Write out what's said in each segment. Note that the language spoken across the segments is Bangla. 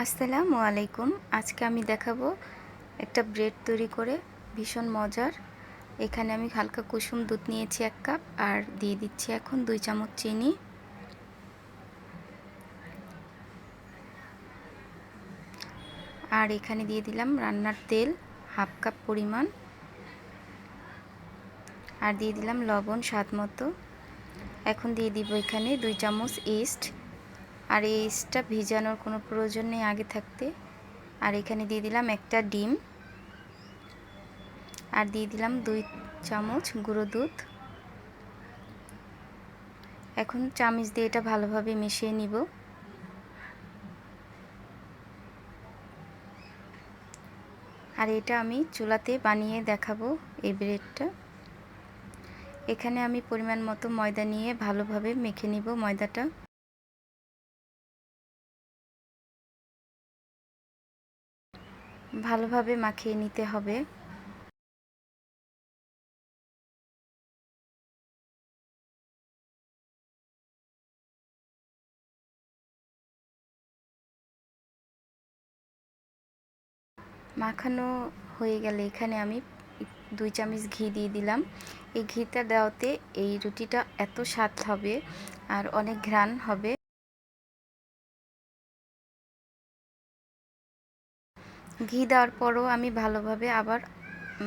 আসসালামু আলাইকুম। আজকে আমি দেখাবো একটা ব্রেড তৈরি করে, ভীষণ মজার। এখানে আমি হালকা কুসুম দুধ নিয়েছি এক কাপ আর দিয়ে দিচ্ছি এখন দুই চামচ চিনি। আর এখানে দিয়ে দিলাম রান্নার তেল, হাফ কাপ পরিমাণ। আর দিয়ে দিলাম লবণ স্বাদ মতো। এখন দিয়ে দিব এখানে দুই চামচ ইস্ট। আর এই ইস্টটা ভিজানোর কোনো প্রয়োজন নেই আগে থাকতে। আর এখানে দিয়ে দিলাম একটা ডিম। আর দিয়ে দিলাম দুই চামচ গুঁড়ো দুধ। এখন চামচ দিয়ে এটা ভালোভাবে মিশিয়ে নিব। আর এটা আমি চুলাতে বানিয়ে দেখাবো এই ব্রেডটা। এখানে আমি পরিমাণ মতো ময়দা নিয়ে ভালোভাবে মেখে নিব ময়দাটা। ভালোভাবে মাখিয়ে নিতে হবে। মাখানো হয়ে গেলে এখানে আমি দুই চামচ ঘি দিয়ে দিলাম। এই ঘিটা দেওয়াতে এই রুটিটা এত স্বাদ হবে আর অনেক ঘ্রাণ হবে। ঘি দেওয়ার পরও আমি ভালোভাবে আবার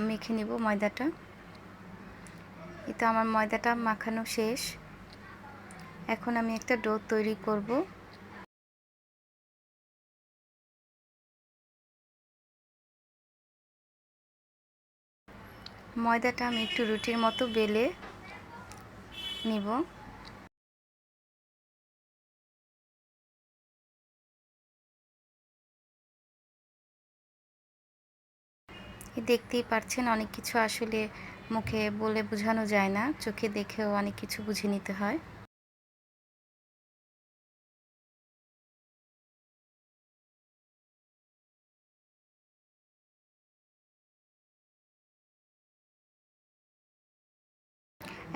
মেখে নিব ময়দাটা। এটা আমার ময়দাটা মাখানো শেষ। এখন আমি একটা ডো তৈরি করব। ময়দাটা আমি একটু রুটির মতো বেলে নিব। দেখতেই পারছেন, অনেক কিছু আসলে মুখে বলে বোঝানো যায় না, চোখে দেখেও অনেক কিছু বুঝে নিতে হয়।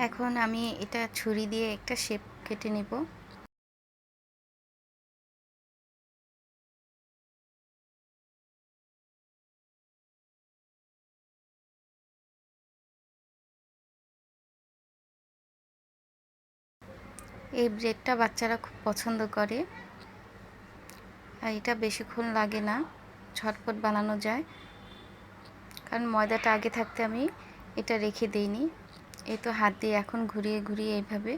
এখন আমি এটা ছুরি দিয়ে একটা শেপ কেটে নেব। এই ব্রেডটা বাচ্চারা খুব পছন্দ করে। আর এটা বেশিক্ষণ লাগে না, ঝটপট বানানো যায়। কারণ ময়দাটা আগে থাকতে আমি এটা রেখে দিইনি। এই তো হাত দিয়ে এখন ঘুরিয়ে ঘুরিয়ে এইভাবে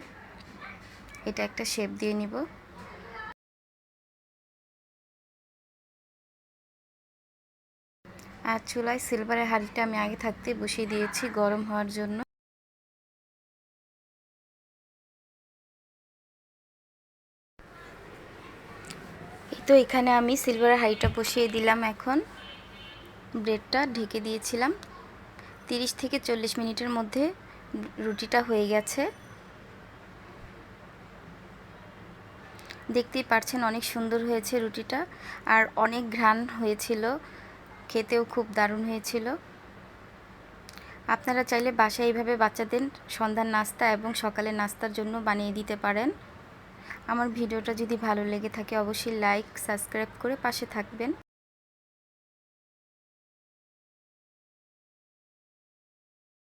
এটা একটা শেপ দিয়ে নিব। আর চুলায় সিলভারের হাঁড়িটা আমি আগে থাকতে বসিয়ে দিয়েছি গরম হওয়ার জন্য। তো এখানে আমি সিলভার হাইটা বসিয়ে দিলাম এখন। ব্রেডটা ঢেকে দিয়েছিলাম। 30 থেকে চল্লিশ মিনিটের মধ্যে রুটিটা হয়ে গেছে। দেখতেই পারছেন অনেক সুন্দর হয়েছে রুটিটা। আর অনেক ঘ্রাণ হয়েছিল। খেতেও খুব দারুণ হয়েছিল। আপনারা চাইলে বাসায় এইভাবে বাচ্চাদের সন্ধ্যার নাস্তা এবং সকালের নাস্তার জন্য বানিয়ে দিতে পারেন। আমার ভিডিওটা যদি ভালো লেগে থাকে অবশ্যই লাইক সাবস্ক্রাইব করে পাশে থাকবেন।